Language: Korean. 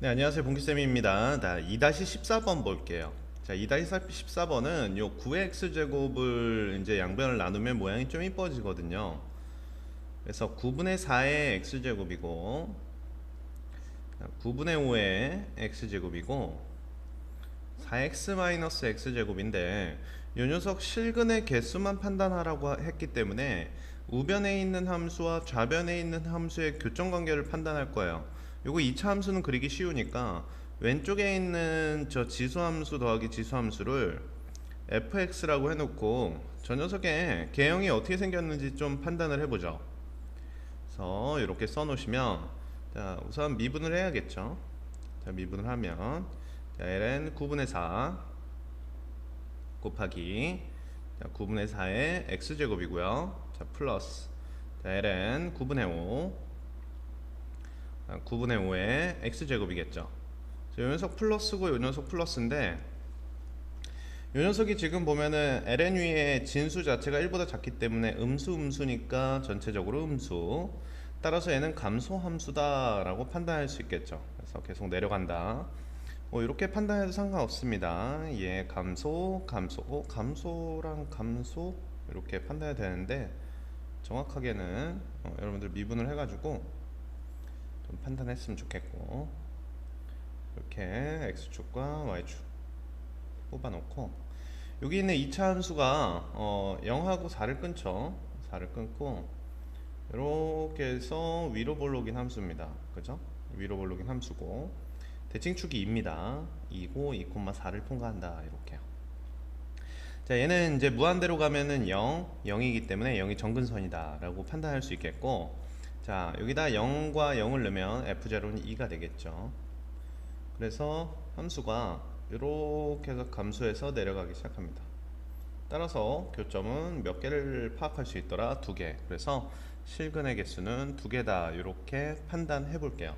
네, 안녕하세요. 봉기쌤입니다. 자, 2-14번 볼게요. 자, 2-14번은 요 9x 제곱을 이제 양변을 나누면 모양이 좀 이뻐지거든요. 그래서 9분의 4의 x 제곱이고 9분의 5의 x 제곱이고 4x 마이너스 x 제곱인데 이 녀석 실근의 개수만 판단하라고 했기 때문에 우변에 있는 함수와 좌변에 있는 함수의 교점 관계를 판단할 거예요. 요거 2차 함수는 그리기 쉬우니까 왼쪽에 있는 저 지수 함수 더하기 지수 함수를 fx라고 해놓고 저 녀석의 개형이 어떻게 생겼는지 좀 판단을 해보죠. 그래서 이렇게 써놓으시면 자 우선 미분을 해야겠죠. 자 미분을 하면 자, ln 9분의 4 곱하기 자, 9분의 4의 x제곱이고요. 자 플러스 자, ln 9분의 5 아, 9분의 5의 x제곱이겠죠. 이 녀석 플러스고 이 녀석 플러스인데 이 녀석이 지금 보면은 ln 위에 진수 자체가 1보다 작기 때문에 음수 음수니까 전체적으로 음수 따라서 얘는 감소 함수다 라고 판단할 수 있겠죠. 그래서 계속 내려간다. 뭐 이렇게 판단해도 상관없습니다. 얘 감소, 감소, 어, 감소랑 감소 이렇게 판단해야 되는데 정확하게는 어, 여러분들 미분을 해가지고 좀 판단했으면 좋겠고 이렇게 x축과 y축 뽑아놓고 여기 있는 2차 함수가 어, 0하고 4를 끊죠. 4를 끊고 이렇게 해서 위로 볼록인 함수입니다. 그죠? 위로 볼록인 함수고 대칭축이 2입니다. 2고 2,4를 통과한다. 이렇게요. 자 얘는 이제 무한대로 가면은 0 0이기 때문에 0이 정근선이다 라고 판단할 수 있겠고 자 여기다 0과 0을 넣으면 f0는 2가 되겠죠. 그래서 함수가 이렇게 해서 감소해서 내려가기 시작합니다. 따라서 교점은 몇 개를 파악할 수 있더라? 두 개. 그래서 실근의 개수는 두 개다. 이렇게 판단해 볼게요